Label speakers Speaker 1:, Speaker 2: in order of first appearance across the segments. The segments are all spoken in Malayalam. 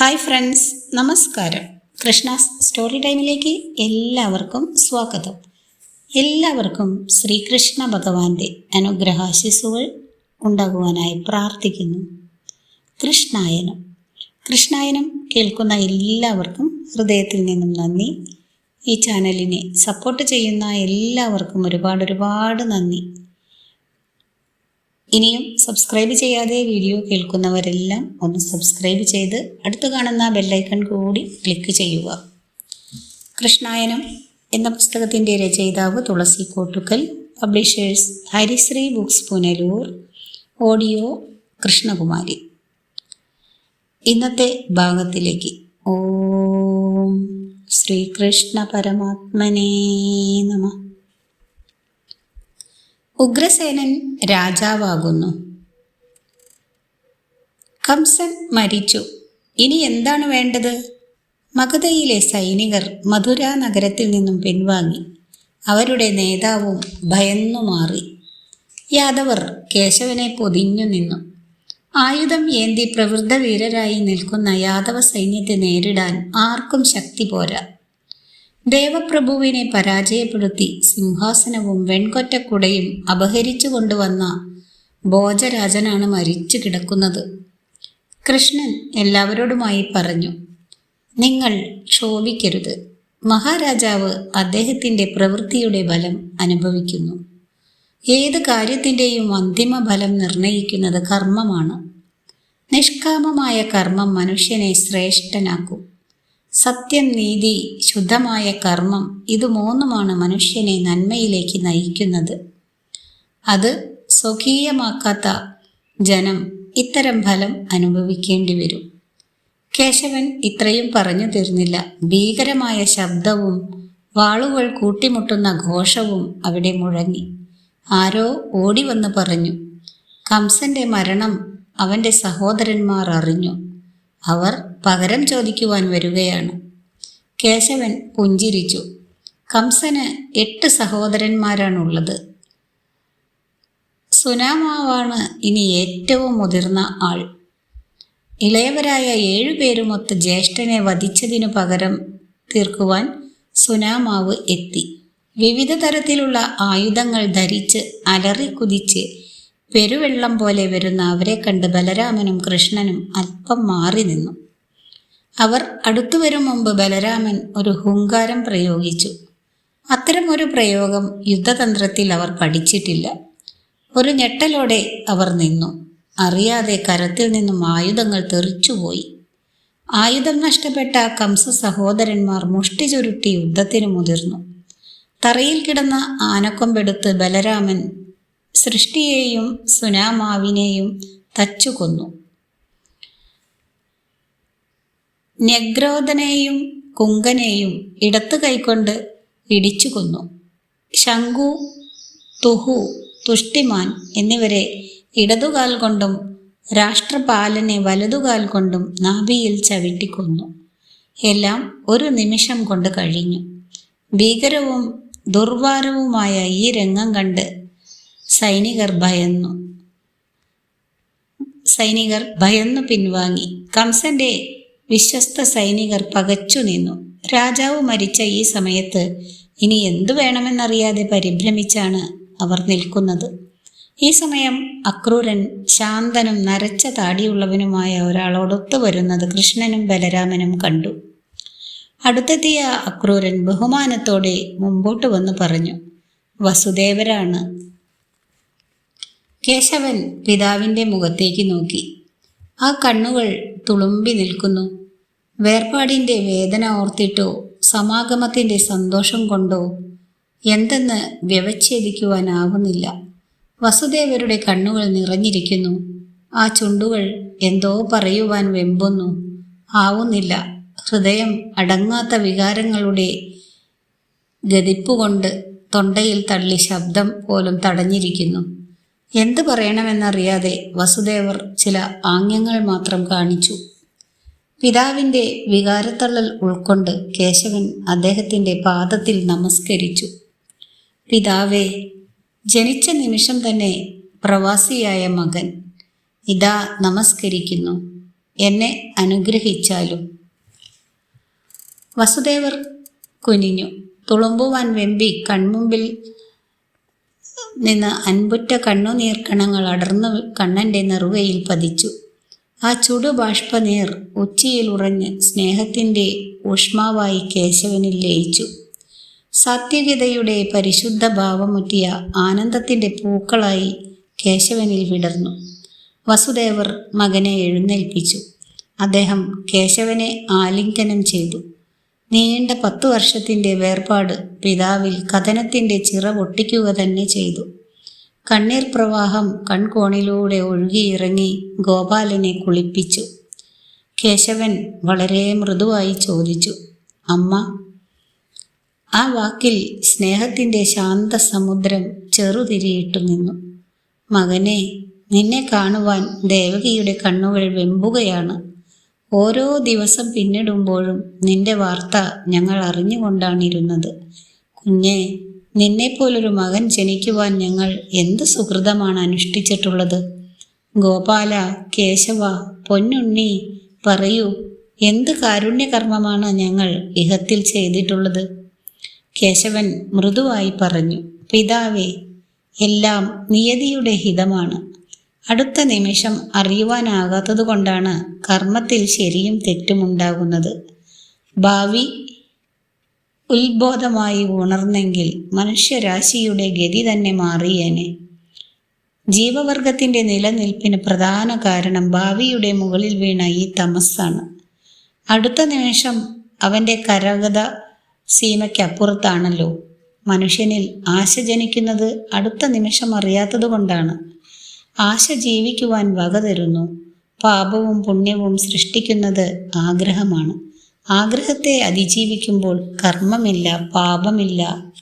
Speaker 1: ഹായ് ഫ്രണ്ട്സ് നമസ്കാരം. കൃഷ്ണാസ് സ്റ്റോറി ടൈമിലേക്ക് എല്ലാവർക്കും സ്വാഗതം. എല്ലാവർക്കും ശ്രീകൃഷ്ണ ഭഗവാന്റെ അനുഗ്രഹാശിസുകൾ ഉണ്ടാകുവാനായി പ്രാർത്ഥിക്കുന്നു. കൃഷ്ണായനം. കൃഷ്ണായനം കേൾക്കുന്ന എല്ലാവർക്കും ഹൃദയത്തിൽ നിന്നും നന്ദി. ഈ ചാനലിനെ സപ്പോർട്ട് ചെയ്യുന്ന എല്ലാവർക്കും ഒരുപാട് ഒരുപാട് നന്ദി. ഇനിയും സബ്സ്ക്രൈബ് ചെയ്യാതെ വീഡിയോ കേൾക്കുന്നവരെല്ലാം ഒന്ന് സബ്സ്ക്രൈബ് ചെയ്ത് അടുത്ത് കാണുന്ന ബെല്ലൈക്കൺ കൂടി ക്ലിക്ക് ചെയ്യുക. കൃഷ്ണായനം എന്ന പുസ്തകത്തിന്റെ രചയിതാവ് Thulasi Kottukkal publishers Harishree books Punalur audio Krishnakumari. ഇന്നത്തെ ഭാഗത്തിലേക്ക്. ഓം ശ്രീകൃഷ്ണ പരമാത്മനേ നമ. ഉഗ്രസേനൻ രാജാവാകുന്നു. കംസൻ മരിച്ചു. ഇനി എന്താണ് വേണ്ടത്? മഗധയിലെ സൈനികർ മധുര നഗരത്തിൽ നിന്നും പിൻവാങ്ങി. അവരുടെ നേതാവും ഭയന്നു മാറി. യാദവർ കേശവനെ പൊതിഞ്ഞു നിന്നു. ആയുധം ഏന്തി പ്രവൃദ്ധ വീരരായി നിൽക്കുന്ന യാദവ സൈന്യത്തെ നേരിടാൻ ആർക്കും ശക്തി പോരാ. ദേവപ്രഭുവിനെ പരാജയപ്പെടുത്തി സിംഹാസനവും വെൺകൊറ്റക്കുടയും അപഹരിച്ചു കൊണ്ടുവന്ന ഭോജരാജനാണ് മരിച്ചു കിടക്കുന്നത്. കൃഷ്ണൻ എല്ലാവരോടുമായി പറഞ്ഞു നിങ്ങൾ ക്ഷോഭിക്കരുത്. മഹാരാജാവ് അദ്ദേഹത്തിന്റെ പ്രവൃത്തിയുടെ ബലം അനുഭവിക്കുന്നു. ഏത് കാര്യത്തിന്റെയും അന്തിമ ഫലം നിർണയിക്കുന്നത് കർമ്മമാണ്. നിഷ്കാമമായ കർമ്മം മനുഷ്യനെ ശ്രേഷ്ഠനാക്കും. സത്യം നീതി ശുദ്ധമായ കർമ്മം ഇത് മൂന്നുമാണ് മനുഷ്യനെ നന്മയിലേക്ക് നയിക്കുന്നത്. അത് സ്വകീയമാക്കാത്ത ജനം ഇത്തരം ഫലം അനുഭവിക്കേണ്ടി വരും. കേശവൻ ഇത്രയും പറഞ്ഞു തീർന്നില്ല. ഭീകരമായ ശബ്ദവും വാളുകൾ കൂട്ടിമുട്ടുന്ന ഘോഷവും അവിടെ മുഴങ്ങി. ആരോ ഓടി വന്ന് പറഞ്ഞു. കംസന്റെ മരണം അവന്റെ സഹോദരന്മാർ അറിഞ്ഞു. അവർ പകരം ചോദിക്കുവാൻ വരികയാണ്. കേശവൻ പുഞ്ചിരിച്ചു. കംസന് എട്ട് സഹോദരന്മാരാണുള്ളത്. സുനാമാവാണ് ഇനി ഏറ്റവും മുതിർന്ന ആൾ. ഇളയവരായ ഏഴുപേരുമൊത്ത് ജ്യേഷ്ഠനെ വധിച്ചതിനു പകരം തീർക്കുവാൻ സുനാമാവ് എത്തി. വിവിധ തരത്തിലുള്ള ആയുധങ്ങൾ ധരിച്ച് അലറി അലറിക്കുതിച്ച് പെരുവെള്ളം പോലെ വരുന്ന അവരെ കണ്ട് ബലരാമനും കൃഷ്ണനും അല്പം മാറി നിന്നു. അവർ അടുത്തു വരും മുമ്പ് ബലരാമൻ ഒരു ഹുങ്കാരം പ്രയോഗിച്ചു. അത്തരമൊരു പ്രയോഗം യുദ്ധതന്ത്രത്തിൽ അവർ പഠിച്ചിട്ടില്ല. ഒരു ഞെട്ടലോടെ അവർ നിന്നു. അറിയാതെ കരത്തിൽ നിന്നും ആയുധങ്ങൾ തെറിച്ചുപോയി. ആയുധം നഷ്ടപ്പെട്ട കംസ സഹോദരന്മാർ മുഷ്ടി ചുരുട്ടി യുദ്ധത്തിന് മുതിർന്നു. തറയിൽ കിടന്ന ആനക്കൊമ്പെടുത്ത് ബലരാമൻ സൃഷ്ടിയെയും സുനാമാവിനെയും തച്ചുകൊന്നു. നഗ്രോധനെയും കുങ്കനെയും ഇടത്ത് കൈകൊണ്ട് ഇടിച്ചു കൊന്നു ശംഖു തുഹു തുഷ്ടിമാൻ എന്നിവരെ ഇടതുകാൽ കൊണ്ടും രാഷ്ട്രപാലനെ വലതുകാൽ കൊണ്ടും നാഭിയിൽ ചവിട്ടിക്കൊന്നു. എല്ലാം ഒരു നിമിഷം കൊണ്ട് കഴിഞ്ഞു. ഭീകരവും ദുർവാരവുമായ ഈ രംഗം കണ്ട് സൈനികർ ഭയന്നു. സൈനികർ ഭയന്നു പിൻവാങ്ങി. കംസന്റെ വിശ്വസ്ത സൈനികർ പകച്ചു നിന്നു. രാജാവ് മരിച്ച ഈ സമയത്ത് ഇനി എന്തു വേണമെന്നറിയാതെ പരിഭ്രമിച്ചാണ് അവർ നിൽക്കുന്നത്. ഈ സമയം അക്രൂരൻ ശാന്തനും നരച്ച താടിയുള്ളവനുമായ ഒരാളോടൊത്തു വരുന്നത് കൃഷ്ണനും ബലരാമനും കണ്ടു. അടുത്തെത്തിയ അക്രൂരൻ ബഹുമാനത്തോടെ മുമ്പോട്ട് വന്ന് പറഞ്ഞു വസുദേവരാണ് കേശവൻ പിതാവിന്റെ മുഖത്തേക്ക് നോക്കി. ആ കണ്ണുകൾ തുളുമ്പി നിൽക്കുന്നു. വേർപാടിന്റെ വേദന ഓർത്തിട്ടോ സമാഗമത്തിന്റെ സന്തോഷം കൊണ്ടോ എന്തെന്ന് വ്യവച്ഛേദിക്കുവാനാവുന്നില്ല. വസുദേവരുടെ കണ്ണുകൾ നിറഞ്ഞിരിക്കുന്നു. ആ ചുണ്ടുകൾ എന്തോ പറയുവാൻ വെമ്പുന്നു. ആവുന്നില്ല. ഹൃദയം അടങ്ങാത്ത വികാരങ്ങളുടെ ഗതിപ്പുകൊണ്ട് തൊണ്ടയിൽ തള്ളി ശബ്ദം പോലും തടഞ്ഞിരിക്കുന്നു. എന്ത് പറയണമെന്നറിയാതെ വസുദേവർ ചില ആംഗ്യങ്ങൾ മാത്രം കാണിച്ചു. പിതാവിന്റെ വികാരത്തള്ളൽ ഉൾക്കൊണ്ട് കേശവൻ അദ്ദേഹത്തിന്റെ പാദത്തിൽ നമസ്കരിച്ചു. പിതാവേ ജനിച്ച നിമിഷം തന്നെ പ്രവാസിയായ മകൻ ഇതാ നമസ്കരിക്കുന്നു. എന്നെ അനുഗ്രഹിച്ചാലും. വസുദേവർ കുനിഞ്ഞു. തുളുമ്പുവാൻ വെമ്പി കൺമുമ്പിൽ നിന്ന് അൻപുറ്റ കണ്ണുനീർക്കണങ്ങൾ അടർന്ന് കണ്ണന്റെ നെറുകയിൽ പതിച്ചു. ആ ചുടുബാഷ്പനീർ ഉച്ചയിൽ ഉറഞ്ഞ് സ്നേഹത്തിന്റെ ഊഷ്മാവായി കേശവനിൽ ലയിച്ചു. സാത്വികതയുടെ പരിശുദ്ധ ഭാവമുറ്റിയ ആനന്ദത്തിന്റെ പൂക്കളായി കേശവനിൽ വിടർന്നു. വസുദേവർ മകനെ എഴുന്നേൽപ്പിച്ചു. അദ്ദേഹം കേശവനെ ആലിംഗനം ചെയ്തു. നീണ്ട പത്തു വർഷത്തിന്റെ വേർപാട് പിതാവിൽ കഥനത്തിന്റെ ചിറ പൊട്ടിക്കുക തന്നെ ചെയ്തു. കണ്ണീർ പ്രവാഹം കൺകോണിലൂടെ ഒഴുകിയിറങ്ങി ഗോപാലനെ കുളിപ്പിച്ചു. കേശവൻ വളരെ മൃദുവായി ചോദിച്ചു അമ്മ ആ വാക്കിൽ സ്നേഹത്തിന്റെ ശാന്ത സമുദ്രം ചെറുതിരിയിട്ടു നിന്നു. മകനെ നിന്നെ കാണുവാൻ ദേവകിയുടെ കണ്ണുകൾ വെമ്പുകയാണ്. ഓരോ ദിവസം പിന്നിടുമ്പോഴും നിന്റെ വാർത്ത ഞങ്ങൾ അറിഞ്ഞുകൊണ്ടാണിരുന്നത്. കുഞ്ഞെ നിന്നെപ്പോലൊരു മകൻ ജനിക്കുവാൻ ഞങ്ങൾ എന്ത് സുഹൃതമാണ് അനുഷ്ഠിച്ചിട്ടുള്ളത്? ഗോപാല കേശവ പൊന്നുണ്ണി പറയൂ എന്ത് കാരുണ്യകർമ്മമാണ് ഞങ്ങൾ ഇഹത്തിൽ ചെയ്തിട്ടുള്ളത്? കേശവൻ മൃദുവായി പറഞ്ഞു പിതാവേ എല്ലാം നിയതിയുടെ ഹിതമാണ്. അടുത്ത നിമിഷം അറിയുവാനാകാത്തത് കൊണ്ടാണ് കർമ്മത്തിൽ ശരിയും തെറ്റും ഉണ്ടാകുന്നത്. ഭാവി ഉത്ബോധമായി ഉണർന്നെങ്കിൽ മനുഷ്യരാശിയുടെ ഗതി തന്നെ മാറിയേനെ. ജീവവർഗത്തിന്റെ നിലനിൽപ്പിന് പ്രധാന കാരണം ഭാവിയുടെ മുകളിൽ വീണ ഈ തമസ്സാണ്. അടുത്ത നിമിഷം അവന്റെ കരകത സീമയ്ക്കപ്പുറത്താണല്ലോ. മനുഷ്യനിൽ ആശ ജനിക്കുന്നത് അടുത്ത നിമിഷം അറിയാത്തതുകൊണ്ടാണ്. ആശ ജീവിക്കുവാൻ വക തരുന്നു. പാപവും പുണ്യവും സൃഷ്ടിക്കുന്നത് ആഗ്രഹമാണ്. ആഗ്രഹത്തെ അതിജീവിക്കുമ്പോൾ കർമ്മമില്ല പാപമില്ല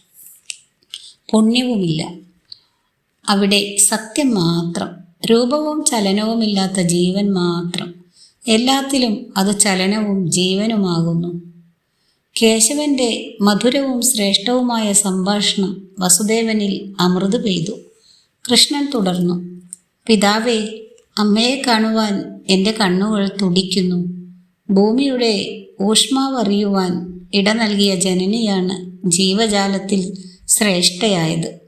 Speaker 1: പുണ്യവുമില്ല. അവിടെ സത്യം മാത്രം രൂപവും ചലനവുമില്ലാത്ത ജീവൻ മാത്രം. എല്ലാത്തിലും അത് ചലനവും ജീവനുമാകുന്നു. കേശവന്റെ മധുരവും ശ്രേഷ്ഠവുമായ സംഭാഷണം വസുദേവനിൽ അമൃത് പെയ്തു. കൃഷ്ണൻ തുടർന്നു പിതാവേ അമ്മയെ കാണുവാൻ എന്റെ കണ്ണുകൾ തുടിക്കുന്നു. ഭൂമിയുടെ ഊഷ്മാവറിയുവാൻ ഇട നൽകിയ ജനനിയാണ് ജീവജാലത്തിൽ ശ്രേഷ്ഠയായത്.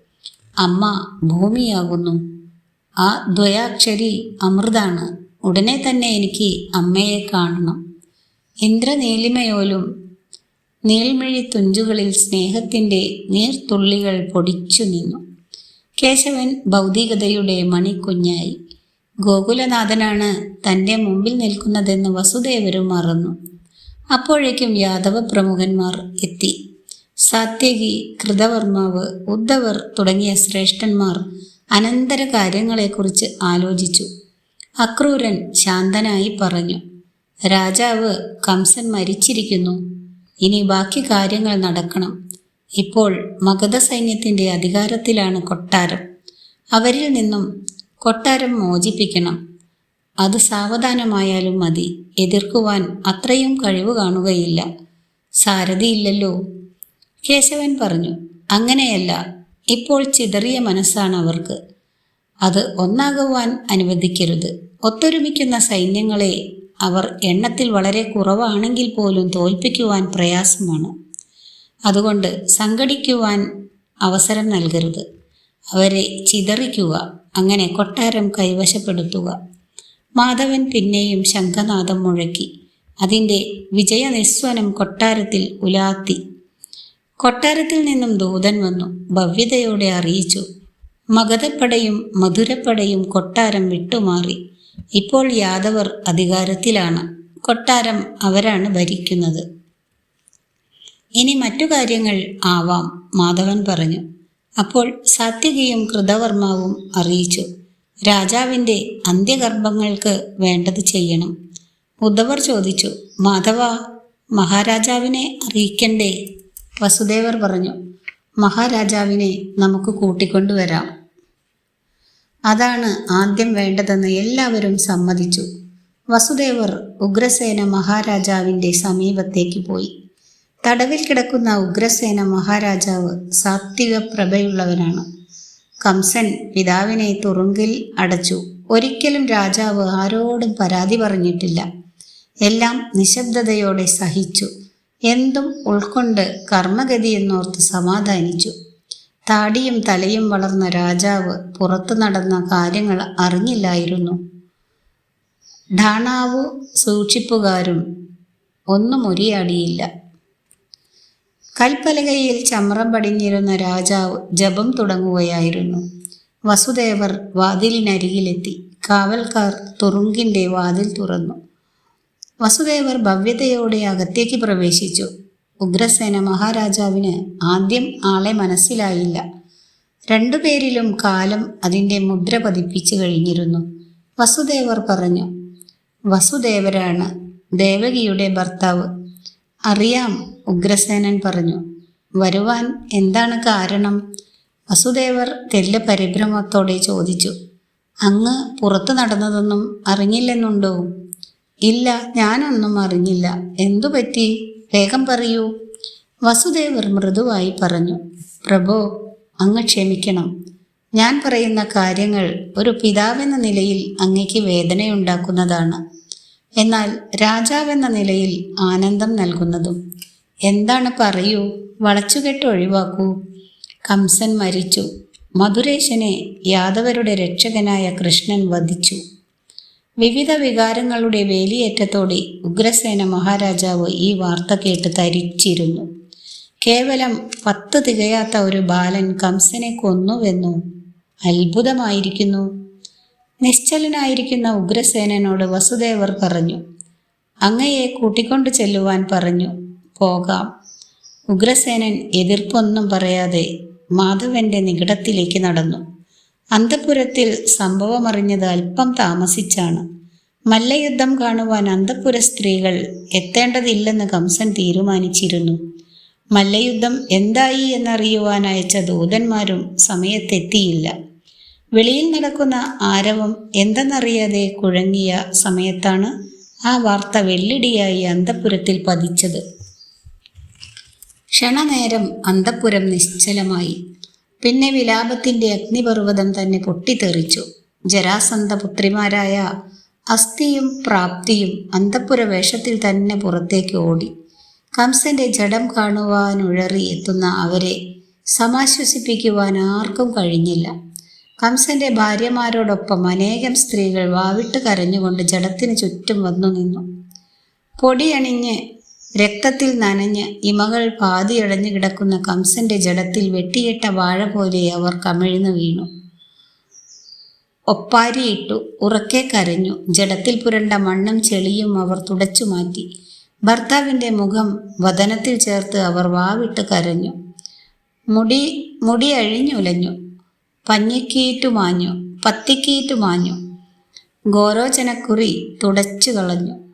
Speaker 1: അമ്മ ഭൂമിയാകുന്നു. ആ ദ്വയാക്ഷരി അമൃതാണ്. ഉടനെ തന്നെ എനിക്ക് അമ്മയെ കാണണം. ഇന്ദ്രനീലിമയോലും നീൾമിഴി തുഞ്ചുകളിൽ സ്നേഹത്തിന്റെ നീർത്തുള്ളികൾ പൊടിച്ചു നിന്നു. കേശവൻ ഭൗതികതയുടെ മണിക്കുഞ്ഞായി. ഗോകുലനാഥനാണ് തന്റെ മുമ്പിൽ നിൽക്കുന്നതെന്ന് വസുദേവരും മറന്നു. അപ്പോഴേക്കും യാദവ പ്രമുഖന്മാർ എത്തി. സാത്യകി കൃതവർമാവ് ഉദ്ധവർ തുടങ്ങിയ ശ്രേഷ്ഠന്മാർ അനന്തര കാര്യങ്ങളെക്കുറിച്ച് ആലോചിച്ചു. അക്രൂരൻ ശാന്തനായി പറഞ്ഞു രാജാവ് കംസൻ മരിച്ചിരിക്കുന്നു. ഇനി ബാക്കി കാര്യങ്ങൾ നടക്കണം. ഇപ്പോൾ മഗധ സൈന്യത്തിന്റെ അധികാരത്തിലാണ് കൊട്ടാരം. അവരിൽ നിന്നും കൊട്ടാരം മോചിപ്പിക്കണം. അത് സാവധാനമായാലും മതി. എതിർക്കുവാൻ അത്രയും കഴിവ് കാണുകയില്ല. സാരഥിയില്ലല്ലോ. കേശവൻ പറഞ്ഞു അങ്ങനെയല്ല. ഇപ്പോൾ ചിതറിയ മനസ്സാണ് അവർക്ക്. അത് ഒന്നാകുവാൻ അനുവദിക്കരുത്. ഒത്തൊരുമിക്കുന്ന സൈന്യങ്ങളെ അവർ എണ്ണത്തിൽ വളരെ കുറവാണെങ്കിൽ പോലും തോൽപ്പിക്കുവാൻ പ്രയാസമാണ്. അതുകൊണ്ട് സംഘടിക്കുവാൻ അവസരം നൽകരുത്. അവരെ ചിതറിക്കുക അങ്ങനെ കൊട്ടാരം കൈവശപ്പെടുത്തുക. മാധവൻ പിന്നെയും ശംഖനാഥം മുഴക്കി. അതിന്റെ വിജയനിസ്വനം കൊട്ടാരത്തിൽ ഉലാത്തി. കൊട്ടാരത്തിൽ നിന്നും ദൂതൻ വന്നു ഭവ്യതയോടെ അറിയിച്ചു. മഗധപ്പടയും മധുരപ്പടയും കൊട്ടാരം വിട്ടുമാറി. ഇപ്പോൾ യാദവർ അധികാരത്തിലാണ്. കൊട്ടാരം അവരാണ് ഭരിക്കുന്നത്. ഇനി മറ്റു കാര്യങ്ങൾ ആവാം മാധവൻ പറഞ്ഞു. അപ്പോൾ സാത്യകിയും കൃതവർമാവും അറിയിച്ചു. രാജാവിന്റെ അന്ത്യകർമ്മങ്ങൾക്ക് വേണ്ടത് ചെയ്യണം. ഉദ്ധവർ ചോദിച്ചു മാധവ മഹാരാജാവിനെ അറിയിക്കണ്ടേ? വസുദേവർ പറഞ്ഞു മഹാരാജാവിനെ നമുക്ക് കൂട്ടിക്കൊണ്ടുവരാം. അതാണ് ആദ്യം വേണ്ടതെന്ന് എല്ലാവരും സമ്മതിച്ചു. വസുദേവർ ഉഗ്രസേന മഹാരാജാവിന്റെ സമീപത്തേക്ക് പോയി. തടവിൽ കിടക്കുന്ന ഉഗ്രസേന മഹാരാജാവ് സാത്വിക പ്രഭയുള്ളവനാണ് കംസൻ പിതാവിനെ തുറുങ്കിൽ അടച്ചു. ഒരിക്കലും രാജാവ് ആരോടും പരാതി പറഞ്ഞിട്ടില്ല. എല്ലാം നിശബ്ദതയോടെ സഹിച്ചു. എന്തും ഉൾക്കൊണ്ട് കർമ്മഗതി കർമ്മഗതിയെന്നോർത്ത് സമാധാനിച്ചു. താടിയും തലയും വളർന്ന രാജാവ് പുറത്തു നടന്ന കാര്യങ്ങൾ അറിഞ്ഞില്ലായിരുന്നു. ഡാണാവു സൂക്ഷിപ്പുകാരും ഒന്നും ഉരിയാടിയില്ല. കൽപ്പലകയിൽ ചമ്രം പടിഞ്ഞിരുന്ന രാജാവ് ജപം തുടങ്ങുകയായിരുന്നു. വസുദേവർ വാതിലിനരികിലെത്തി. കാവൽക്കാർ തുറുങ്കിന്റെ വാതിൽ തുറന്നു. വസുദേവർ ഭവ്യതയോടെ അകത്തേക്ക് പ്രവേശിച്ചു. ഉഗ്രസേന മഹാരാജാവിന് ആദ്യം ആളെ മനസ്സിലായില്ല. രണ്ടുപേരിലും കാലം അതിന്റെ മുദ്ര പതിപ്പിച്ചു കഴിഞ്ഞിരുന്നു. വസുദേവർ പറഞ്ഞു വസുദേവരാണ് ദേവകിയുടെ ഭർത്താവ്. അറിയാം ഉഗ്രസേനൻ പറഞ്ഞു വരുവാൻ എന്താണ് കാരണം? വസുദേവർ തെല്ല് പരിഭ്രമത്തോടെ ചോദിച്ചു അങ്ങ് പുറത്തു നടന്നതൊന്നും അറിഞ്ഞില്ലെന്നുണ്ടോ? ഇല്ല ഞാനൊന്നും അറിഞ്ഞില്ല. എന്തു പറ്റി? വേഗം പറയൂ. വസുദേവർ മൃദുവായി പറഞ്ഞു പ്രഭോ അങ്ങ് ക്ഷമിക്കണം. ഞാൻ പറയുന്ന കാര്യങ്ങൾ ഒരു പിതാവെന്ന നിലയിൽ അങ്ങയ്ക്ക് വേദനയുണ്ടാക്കുന്നതാണ്. എന്നാൽ രാജാവെന്ന നിലയിൽ ആനന്ദം നൽകുന്നതും എന്താണ് പറയൂ? വളച്ചുകെട്ട് ഒഴിവാക്കൂ. കംസൻ മരിച്ചു. മധുരേശനെ യാദവരുടെ രക്ഷകനായ കൃഷ്ണൻ വധിച്ചു. വിവിധ വികാരങ്ങളുടെ വേലിയേറ്റത്തോടെ ഉഗ്രസേന മഹാരാജാവ് ഈ വാർത്ത കേട്ട് തരിച്ചിരുന്നു. കേവലം പത്ത് തികയാത്ത ഒരു ബാലൻ കംസനെ കൊന്നുവെന്നു അത്ഭുതമായിരിക്കുന്നു. നിശ്ചലനായിരിക്കുന്ന ഉഗ്രസേനനോട് വസുദേവർ പറഞ്ഞു അങ്ങയെ കൂട്ടിക്കൊണ്ടു ചെല്ലുവാൻ പറഞ്ഞു. പോകാം. ഉഗ്രസേനൻ എതിർപ്പൊന്നും പറയാതെ മാധവന്റെ നികടത്തിലേക്ക് നടന്നു. അന്തപുരത്തിൽ സംഭവമറിഞ്ഞത് അല്പം താമസിച്ചാണ്. മല്ലയുദ്ധം കാണുവാൻ അന്തപുര സ്ത്രീകൾ എത്തേണ്ടതില്ലെന്ന് കംസൻ തീരുമാനിച്ചിരുന്നു. മല്ലയുദ്ധം എന്തായി എന്നറിയുവാൻ അയച്ച ദൂതന്മാരും സമയത്തെത്തിയില്ല. വെളിയിൽ നടക്കുന്ന ആരവം എന്തെന്നറിയാതെ കുഴങ്ങിയ സമയത്താണ് ആ വാർത്ത വെള്ളിടിയായി അന്തപുരത്തിൽ പതിച്ചത്. ക്ഷണനേരം അന്തപുരം നിശ്ചലമായി. പിന്നെ വിലാപത്തിന്റെ അഗ്നിപർവതം തന്നെ പൊട്ടിത്തെറിച്ചു. ജരാസന്ധ പുത്രിമാരായ അസ്ഥിയും പ്രാപ്തിയും അന്തപുര വേഷത്തിൽ തന്നെ പുറത്തേക്ക് ഓടി. കംസന്റെ ജഡം കാണുവാനുഴറി എത്തുന്ന അവരെ സമാശ്വസിപ്പിക്കുവാൻ ആർക്കും കഴിഞ്ഞില്ല. കംസന്റെ ഭാര്യമാരോടൊപ്പം അനേകം സ്ത്രീകൾ വാവിട്ട് കരഞ്ഞുകൊണ്ട് ജഡത്തിന് ചുറ്റും വന്നു നിന്നു. പൊടിയണിഞ്ഞ് രക്തത്തിൽ നനഞ്ഞ് ഇമകൾ പാതിയടഞ്ഞു കിടക്കുന്ന കംസന്റെ ജഡത്തിൽ വെട്ടിയിട്ട വാഴ പോലെ അവർ കമിഴ്ന്നു വീണു. ഒപ്പാരിയിട്ടു ഉറക്കെ കരഞ്ഞു. ജഡത്തിൽ പുരണ്ട മണ്ണും ചെളിയും അവർ തുടച്ചു മാറ്റി. ഭർത്താവിന്റെ മുഖം വതനത്തിൽ ചേർത്ത് അവർ വാവിട്ട് കരഞ്ഞു. മുടി മുടി അഴിഞ്ഞുലഞ്ഞു. പഞ്ഞിക്കീറ്റു മാഞ്ഞു പത്തിക്കീറ്റു മാഞ്ഞു. ഗോരോചനക്കുറി തുടച്ചു കളഞ്ഞു.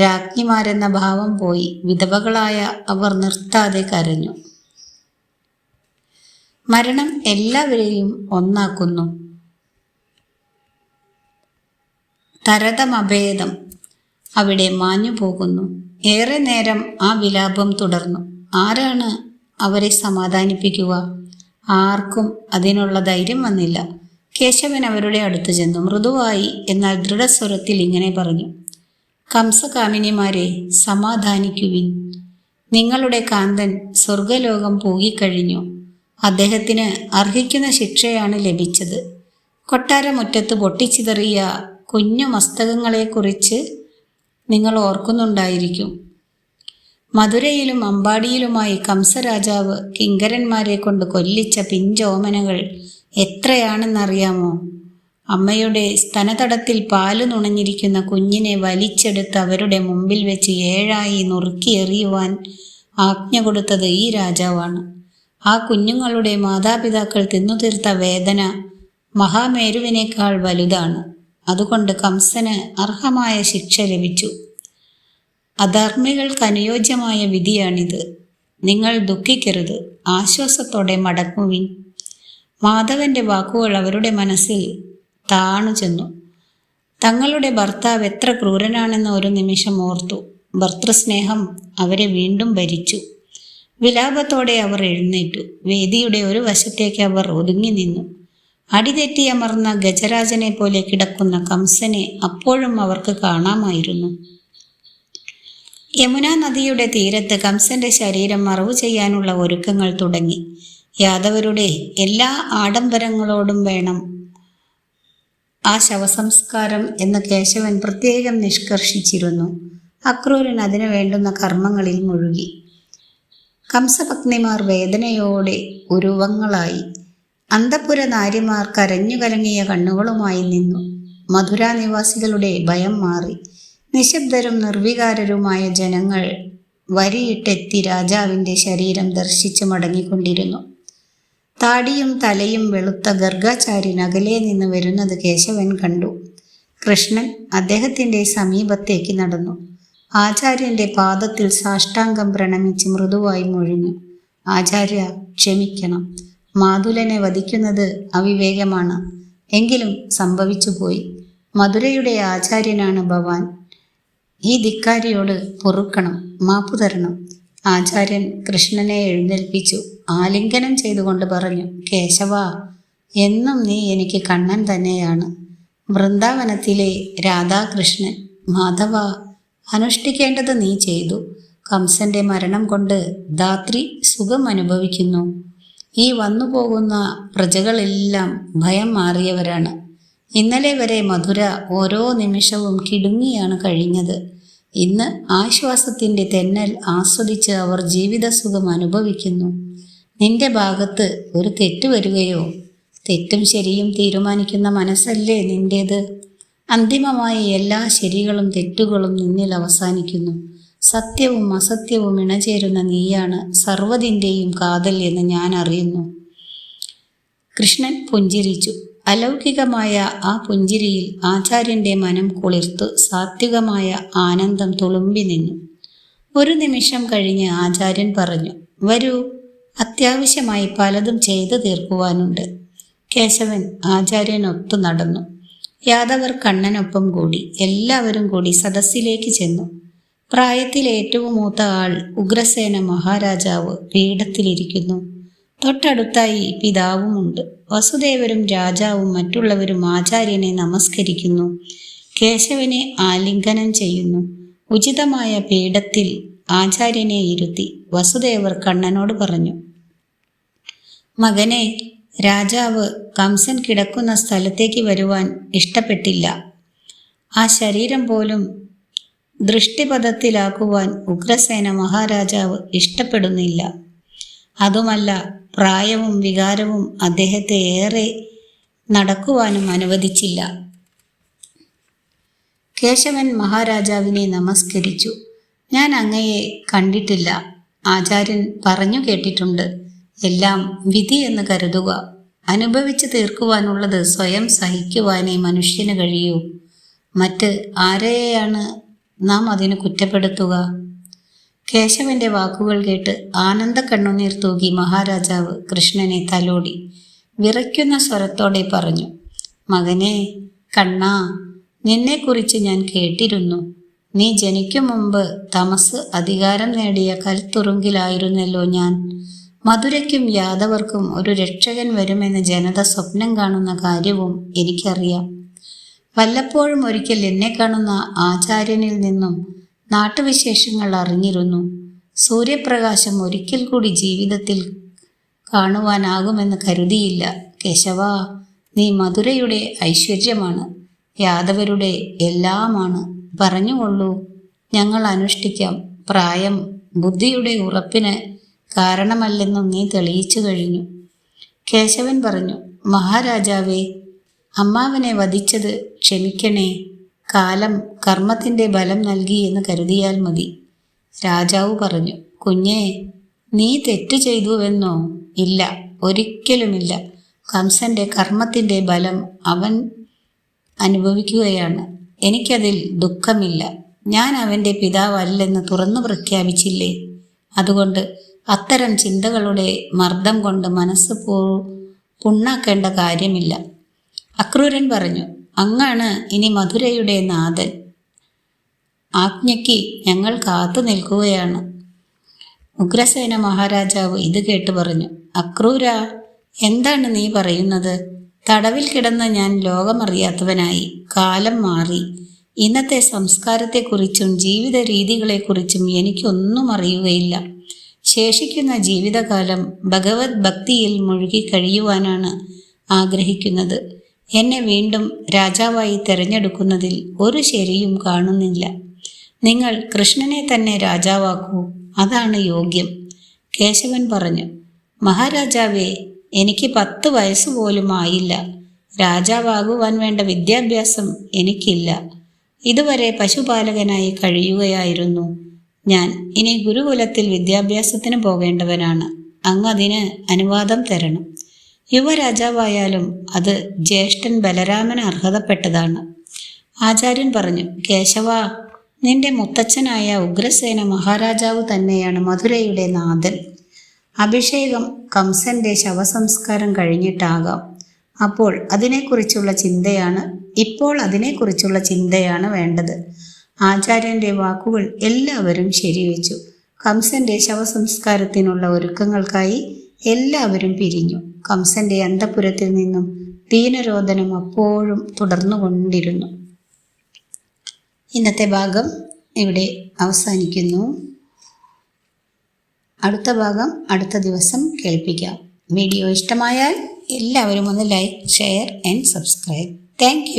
Speaker 1: രാജ്ഞിമാരെന്ന ഭാവം പോയി വിധവകളായ അവർ നിർത്താതെ കരഞ്ഞു. മരണം എല്ലാവരെയും ഒന്നാക്കുന്നു. തരതമഭേദം അവിടെ മാഞ്ഞു പോകുന്നു. ഏറെ നേരം ആ വിലാപം തുടർന്നു. ആരാണ് അവരെ സമാധാനിപ്പിക്കുക? ആർക്കും അതിനുള്ള ധൈര്യം വന്നില്ല. കേശവൻ അവരുടെ അടുത്ത് ചെന്നു. മൃദുവായി എന്നാൽ ദൃഢസ്വരത്തിൽ ഇങ്ങനെ പറഞ്ഞു. കംസകാമിനിമാരെ സമാധാനിക്കുവിൻ. നിങ്ങളുടെ കാന്തൻ സ്വർഗലോകം പോകിക്കഴിഞ്ഞു. അദ്ദേഹത്തിന് അർഹിക്കുന്ന ശിക്ഷയാണ് ലഭിച്ചത്. കൊട്ടാരമുറ്റത്ത് പൊട്ടിച്ചിതറിയ കുഞ്ഞു മസ്തകങ്ങളെക്കുറിച്ച് നിങ്ങൾ ഓർക്കുന്നുണ്ടായിരിക്കും. മധുരയിലും അമ്പാടിയിലുമായി കംസരാജാവ് കിങ്കരന്മാരെ കൊണ്ട് കൊല്ലിച്ച പിഞ്ചോമനകൾ എത്രയാണെന്നറിയാമോ? അമ്മയുടെ സ്തനതടത്തിൽ പാൽ നുണഞ്ഞിരിക്കുന്ന കുഞ്ഞിനെ വലിച്ചെടുത്ത് അവരുടെ മുമ്പിൽ വെച്ച് ഏഴായി നുറുക്കിയെറിയുവാൻ ആജ്ഞ കൊടുത്തത് ഈ രാജാവാണ്. ആ കുഞ്ഞുങ്ങളുടെ മാതാപിതാക്കൾ തിന്നുതീർത്ത വേദന മഹാമേരുവിനേക്കാൾ വലുതാണ്. അതുകൊണ്ട് കംസന് അർഹമായ ശിക്ഷ ലഭിച്ചു. അധർമ്മികൾക്ക് അനുയോജ്യമായ വിധിയാണിത്. നിങ്ങൾ ദുഃഖിക്കരുത്. ആശ്വാസത്തോടെ മടങ്ങുവിൻ. മാധവന്റെ വാക്കുകൾ അവരുടെ മനസ്സിൽ താണു ചെന്നു തങ്ങളുടെ ഭർത്താവ് എത്ര ക്രൂരനാണെന്ന് ഒരു നിമിഷം ഓർത്തു. ഭർത്തൃസ്നേഹം അവരെ വീണ്ടും ഭരിച്ചു. വിലാപത്തോടെ അവർ എഴുന്നേറ്റു. വേദിയുടെ ഒരു വശത്തേക്ക് അവർ ഒതുങ്ങി നിന്നു. അടിതെറ്റിയമർന്ന ഗജരാജനെ പോലെ കിടക്കുന്ന കംസനെ അപ്പോഴും അവർക്ക് കാണാമായിരുന്നു. യമുനാ നദിയുടെ തീരത്ത് കംസന്റെ ശരീരം മറവു ചെയ്യാനുള്ള ഒരുക്കങ്ങൾ തുടങ്ങി. യാദവരുടെ എല്ലാ ആഡംബരങ്ങളോടും വേണം ആ ശവസംസ്കാരം എന്ന് കേശവൻ പ്രത്യേകം നിഷ്കർഷിച്ചിരുന്നു. അക്രൂരൻ അതിനു വേണ്ടുന്ന കർമ്മങ്ങളിൽ മുഴുകി. കംസപത്നിമാർ വേദനയോടെ ഉരുവങ്ങളായി. അന്തപുര നാരിമാർ കരഞ്ഞു കലങ്ങിയ കണ്ണുകളുമായി നിന്നു. മധുരാ നിവാസികളുടെ ഭയം മാറി. നിശബ്ദരും നിർവികാരരുമായ ജനങ്ങൾ വരിയിട്ടെത്തി രാജാവിന്റെ ശരീരം ദർശിച്ച് മടങ്ങിക്കൊണ്ടിരുന്നു. താടിയും തലയും വെളുത്ത ഗർഗാചാര്യൻ അകലെ നിന്ന് വരുന്നത് കേശവൻ കണ്ടു. കൃഷ്ണൻ അദ്ദേഹത്തിന്റെ സമീപത്തേക്ക് നടന്നു. ആചാര്യന്റെ പാദത്തിൽ സാഷ്ടാംഗം പ്രണമിച്ച് മൃദുവായി മൊഴിഞ്ഞു. ആചാര്യ ക്ഷമിക്കണം. മാതുലനെ വധിക്കുന്നത് അവിവേകമാണ്. എങ്കിലും സംഭവിച്ചുപോയി മധുരയുടെ ആചാര്യനാണ് ഭവാൻ. ഈ ധിക്കാരിയോട് പൊറുക്കണം മാപ്പു തരണം. ആചാര്യൻ കൃഷ്ണനെ എഴുന്നേൽപ്പിച്ചു. ആലിംഗനം ചെയ്തുകൊണ്ട് പറഞ്ഞു കേശവ എന്നും നീ എനിക്ക് കണ്ണൻ തന്നെയാണ്. വൃന്ദാവനത്തിലെ രാധാകൃഷ്ണൻ മാധവ അനുഷ്ഠിക്കേണ്ടത് നീ ചെയ്തു. കംസന്റെ മരണം കൊണ്ട് ധാത്രി സുഖം അനുഭവിക്കുന്നു. ഈ വന്നു പോകുന്ന പ്രജകളെല്ലാം ഭയം മാറിയവരാണ്. ഇന്നലെ വരെ മധുര ഓരോ നിമിഷവും കിടുങ്ങിയാണ് കഴിഞ്ഞത്. ഇന്ന് ആശ്വാസത്തിന്റെ തെന്നൽ ആസ്വദിച്ച് അവർ ജീവിതസുഖം അനുഭവിക്കുന്നു. നിന്റെ ഭാഗത്ത് ഒരു തെറ്റ് വരികയോ? തെറ്റും ശരിയും തീരുമാനിക്കുന്ന മനസ്സല്ലേ നിന്റേത്? അന്തിമമായി എല്ലാ ശരികളും തെറ്റുകളും നിന്നിൽ അവസാനിക്കുന്നു. സത്യവും അസത്യവും ഇണചേരുന്ന നീയാണ് സർവതിന്റെയും കാതൽ എന്ന് ഞാൻ അറിയുന്നു. കൃഷ്ണൻ പുഞ്ചിരിച്ചു. അലൗകികമായ ആ പുഞ്ചിരിയിൽ ആചാര്യന്റെ മനം കുളിർത്ത് സാത്വികമായ ആനന്ദം തുളുമ്പി നിന്നു. ഒരു നിമിഷം കഴിഞ്ഞ് ആചാര്യൻ പറഞ്ഞു വരൂ അത്യാവശ്യമായി പലതും ചെയ്തു തീർക്കുവാനുണ്ട്. കേശവൻ ആചാര്യനൊത്തു നടന്നു. യാദവർ കണ്ണനൊപ്പം കൂടി എല്ലാവരും കൂടി സദസ്സിലേക്ക് ചെന്നു. പ്രായത്തിൽ ഏറ്റവും മൂത്ത ആൾ ഉഗ്രസേന മഹാരാജാവ് പീഠത്തിലിരിക്കുന്നു. തൊട്ടടുത്തായി പിതാവുമുണ്ട്. വസുദേവരും രാജാവും മറ്റുള്ളവരും ആചാര്യനെ നമസ്കരിക്കുന്നു. കേശവനെ ആലിംഗനം ചെയ്യുന്നു. ഉചിതമായ പീഠത്തിൽ ആചാര്യനെ ഇരുത്തി വസുദേവർ കണ്ണനോട് പറഞ്ഞു മകനെ രാജാവ് കംസൻ കിടക്കുന്ന സ്ഥലത്തേക്ക് വരുവാൻ ഇഷ്ടപ്പെട്ടില്ല. ആ ശരീരം പോലും ദൃഷ്ടിപഥത്തിലാക്കുവാൻ ഉഗ്രസേന മഹാരാജാവ് ഇഷ്ടപ്പെടുന്നില്ല. അതുമല്ല പ്രായവും വികാരവും അദ്ദേഹത്തെ ഏറെ നടക്കുവാനും അനുവദിച്ചില്ല. കേശവൻ മഹാരാജാവിനെ നമസ്കരിച്ചു. ഞാൻ അങ്ങയെ കണ്ടിട്ടില്ല ആചാര്യൻ പറഞ്ഞു കേട്ടിട്ടുണ്ട്. എല്ലാം വിധി എന്ന് കരുതുക. അനുഭവിച്ച് തീർക്കുവാനുള്ളത് സ്വയം സഹിക്കുവാനേ മനുഷ്യന് കഴിയൂ. മറ്റ് ആരെയാണ് നാം അതിന് കുറ്റപ്പെടുത്തുക? കേശവന്റെ വാക്കുകൾ കേട്ട് ആനന്ദ കണ്ണുനീർ തൂകി മഹാരാജാവ് കൃഷ്ണനെ തലോടി വിറയ്ക്കുന്ന സ്വരത്തോടെ പറഞ്ഞു മകനെ കണ്ണാ നിന്നെക്കുറിച്ച് ഞാൻ കേട്ടിരുന്നു. നീ ജനിക്കും മുമ്പ് തമസ് അധികാരം നേടിയ കൽത്തുറുങ്കിലായിരുന്നല്ലോ ഞാൻ. മധുരയ്ക്കും യാദവർക്കും ഒരു രക്ഷകൻ വരുമെന്ന് ജനത സ്വപ്നം കാണുന്ന കാര്യവും എനിക്കറിയാം. വല്ലപ്പോഴും ഒരിക്കൽ എന്നെ കാണുന്ന ആചാര്യനിൽ നിന്നും നാട്ടുവിശേഷങ്ങൾ അറിഞ്ഞിരുന്നു. സൂര്യപ്രകാശം ഒരിക്കൽ കൂടി ജീവിതത്തിൽ കാണുവാനാകുമെന്ന് കരുതിയില്ല. കേശവ നീ മധുരയുടെ ഐശ്വര്യമാണ്. യാദവരുടെ എല്ലാമാണ്. പറഞ്ഞുകൊള്ളൂ. ഞങ്ങൾ അനുഷ്ഠിക്കാം. പ്രായം ബുദ്ധിയുടെ ഉറപ്പിന് കാരണമല്ലെന്നും നീ തെളിയിച്ചു കഴിഞ്ഞു. കേശവൻ പറഞ്ഞു മഹാരാജാവേ അമ്മാവനെ വധിച്ചത് ക്ഷമിക്കണേ. കാലം കർമ്മത്തിന്റെ ബലം നൽകി എന്ന് കരുതിയാൽ മതി. രാജാവ് പറഞ്ഞു കുഞ്ഞേ നീ തെറ്റ് ചെയ്തുവെന്നോ? ഇല്ല ഒരിക്കലുമില്ല. കംസന്റെ കർമ്മത്തിന്റെ ബലം അവൻ അനുഭവിക്കുകയാണ്. എനിക്കതിൽ ദുഃഖമില്ല. ഞാൻ അവന്റെ പിതാവല്ലെന്ന് തുറന്നു പ്രഖ്യാപിച്ചില്ലേ അതുകൊണ്ട് അത്തരം ചിന്തകളുടെ മർദ്ദം കൊണ്ട് മനസ്സ് പോ പുണ്ണാക്കേണ്ട കാര്യമില്ല. അക്രൂരൻ പറഞ്ഞു അങ്ങാണ് ഇനി മധുരയുടെ നാഥൻ. ആജ്ഞയ്ക്ക് ഞങ്ങൾ കാത്തു നിൽക്കുകയാണ്. ഉഗ്രസേന മഹാരാജാവ് ഇത് കേട്ട് പറഞ്ഞു അക്രൂര എന്താണ് നീ പറയുന്നത്? തടവിൽ കിടന്ന ഞാൻ ലോകമറിയാത്തവനായി. കാലം മാറി. ഇന്നത്തെ സംസ്കാരത്തെക്കുറിച്ചും ജീവിത രീതികളെക്കുറിച്ചും എനിക്കൊന്നും അറിയുകയില്ല. ശേഷിക്കുന്ന ജീവിതകാലം ഭഗവത് ഭക്തിയിൽ മുഴുകി കഴിയുവാനാണ് ആഗ്രഹിക്കുന്നത്. എന്നെ വീണ്ടും രാജാവായി തിരഞ്ഞെടുക്കുന്നതിൽ ഒരു ശരിയും കാണുന്നില്ല. നിങ്ങൾ കൃഷ്ണനെ തന്നെ രാജാവാക്കൂ അതാണ് യോഗ്യം കേശവൻ പറഞ്ഞു. മഹാരാജാവേ എനിക്ക് പത്ത് വയസ്സ് പോലും ആയില്ല. രാജാവാകുവാൻ വേണ്ട വിദ്യാഭ്യാസം എനിക്കില്ല. ഇതുവരെ പശുപാലകനായി കഴിയുകയായിരുന്നു. ഞാൻ ഇനി ഗുരുകുലത്തിൽ വിദ്യാഭ്യാസത്തിന് പോകേണ്ടവനാണ്. അങ്ങ് അതിന് അനുവാദം തരണം. യുവരാജാവായാലും അത് ജ്യേഷ്ഠൻ ബലരാമന് അർഹതപ്പെട്ടതാണ്. ആചാര്യൻ പറഞ്ഞു കേശവ നിന്റെ മുത്തച്ഛനായ ഉഗ്രസേന മഹാരാജാവ് തന്നെയാണ് മധുരയുടെ നാഥൻ. അഭിഷേകം കംസന്റെ ശവസംസ്കാരം കഴിഞ്ഞിട്ടാകാം. അപ്പോൾ അതിനെക്കുറിച്ചുള്ള ചിന്തയാണ് ഇപ്പോൾ അതിനെക്കുറിച്ചുള്ള ചിന്തയാണ് വേണ്ടത്. ആചാര്യന്റെ വാക്കുകൾ എല്ലാവരും ശരിവെച്ചു. കംസന്റെ ശവസംസ്കാരത്തിനുള്ള ഒരുക്കങ്ങൾക്കായി എല്ലാവരും പിരിഞ്ഞു. കംസന്റെ അന്തപുരത്തിൽ നിന്നും ദീനരോധനം അപ്പോഴും തുടർന്നുകൊണ്ടിരുന്നു. ഇന്നത്തെ ഭാഗം ഇവിടെ അവസാനിക്കുന്നു. അടുത്ത ഭാഗം അടുത്ത ദിവസം കേൾപ്പിക്കാം. വീഡിയോ ഇഷ്ടമായാൽ എല്ലാവരും ഒന്ന് like share and subscribe thank